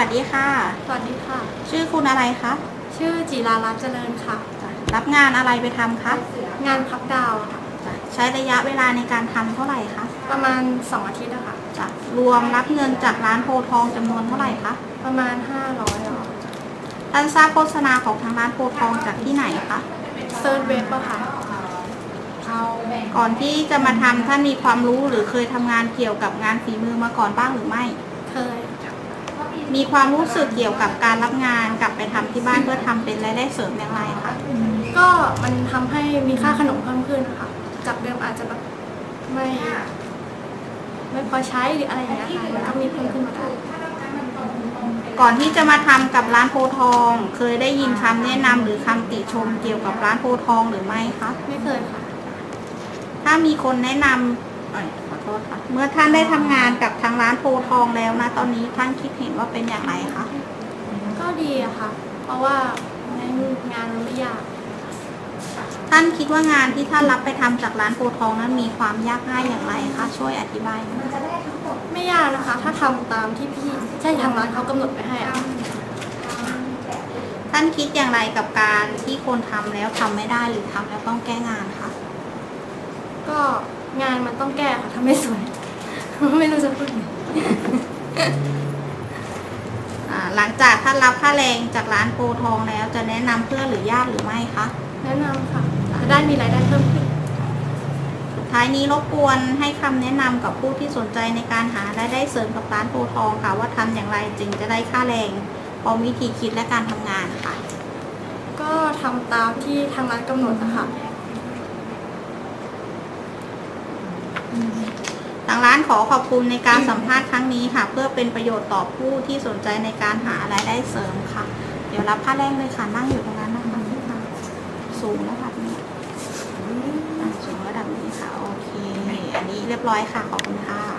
วัสดีค่ะ สวัสดีค่ะ ชื่อคุณอะไรคะ ชื่อจิรารัตน์เจริญค่ะจ้ะรับงานอะไรไปทำคะ งานพับดาวค่ะจ้ะใช้ระยะเวลาในการทำเท่าไหร่คะประมาณ 2 อาทิตย์อะค่ะ จ้ะรวมรับเงินจากร้านโพธิ์ทองจำนวนเท่าไหร่คะประมาณ 500หรอท่านทราบโฆษณาของทางร้านโพธิ์ทองจากที่ไหนคะ เซิร์ชเว็บอะค่ะก่อนที่จะมาทำท่านมีความรู้หรือเคยทำงานเกี่ยวกับงานฝีมือมาก่อนบ้างหรือไม่ เคย มีความรู้สึกเกี่ยวกับการรับงานกลับไปทำที่บ้านเพื่อทำเป็นรายได้เสริมอย่างไรคะก็มันทำให้มีค่าขนมเพิ่มขึ้นนะคะจากเดิมอาจจะแบบไม่ ไม่พอใช้หรืออะไรอย่างเงี้ยค่ะมันก็มีเพิ่มขึ้นมาได้ ก่อนที่จะมาทำกับร้านโพทอง เคยได้ยินคำแนะนำหรือคำติชมเกี่ยวกับร้านโพทองหรือไม่คะ ไม่เคยค่ะ ถ้ามีคนแนะนำ ขอโทษค่ะ เมื่อท่านได้ทำงานกับทางร้านโพธิ์ทองแล้วนะ ตอนนี้ท่านคิดเห็นว่าเป็นอย่างไรคะก็ดีอะค่ะ เพราะว่างานมันไม่ยาก ท่านคิดว่างานที่ท่านรับไปทำจากร้านโพธิ์ทองนั้นมีความยากง่ายอย่างไรคะช่วยอธิบายหน่อยไม่ยากนะคะ ถ้าทำตามที่พี่ใช่ทางร้านเขากำหนดไปให้อะท่านคิดอย่างไรกับการที่คนทำแล้วทำไม่ได้หรือทำแล้วต้องแก้งานคะ ก็งานมันต้องแก้ค่ะถ้าไม่สวย ไม่รู้จะพูดไงอ่าหลังจากท่านรับค่าแรงจากร้านโพธิ์ทองแล้ว จะแนะนำเพื่อนหรือญาติหรือไม่คะ แนะนำค่ะจะได้มีรายได้เพิ่มขึ้น สุดท้ายนี้รบกวนให้คำแนะนำกับผู้ที่สนใจในการหารายได้เสริมกับร้านโพธิ์ทองค่ะว่าทำอย่างไรจึงจะได้ค่าแรงพร้อมวิธีคิดและการทำงานค่ะ ก็ทำตามที่ทางร้านกำหนดนะคะ ทาง ร้านขอขอบคุณในการสัมภาษณ์ครั้งนี้ค่ะ เพื่อเป็นประโยชน์ต่อผู้ที่สนใจในการหารายได้เสริมค่ะ เดี๋ยวรับค่าแรงเลยค่ะนั่งอยู่ตรงนั้นนะคะที่ค่ะสูงระดับนี้อะสูงระดับนี้ค่ะโอเค อันนี้เรียบร้อยค่ะขอบคุณค่ะ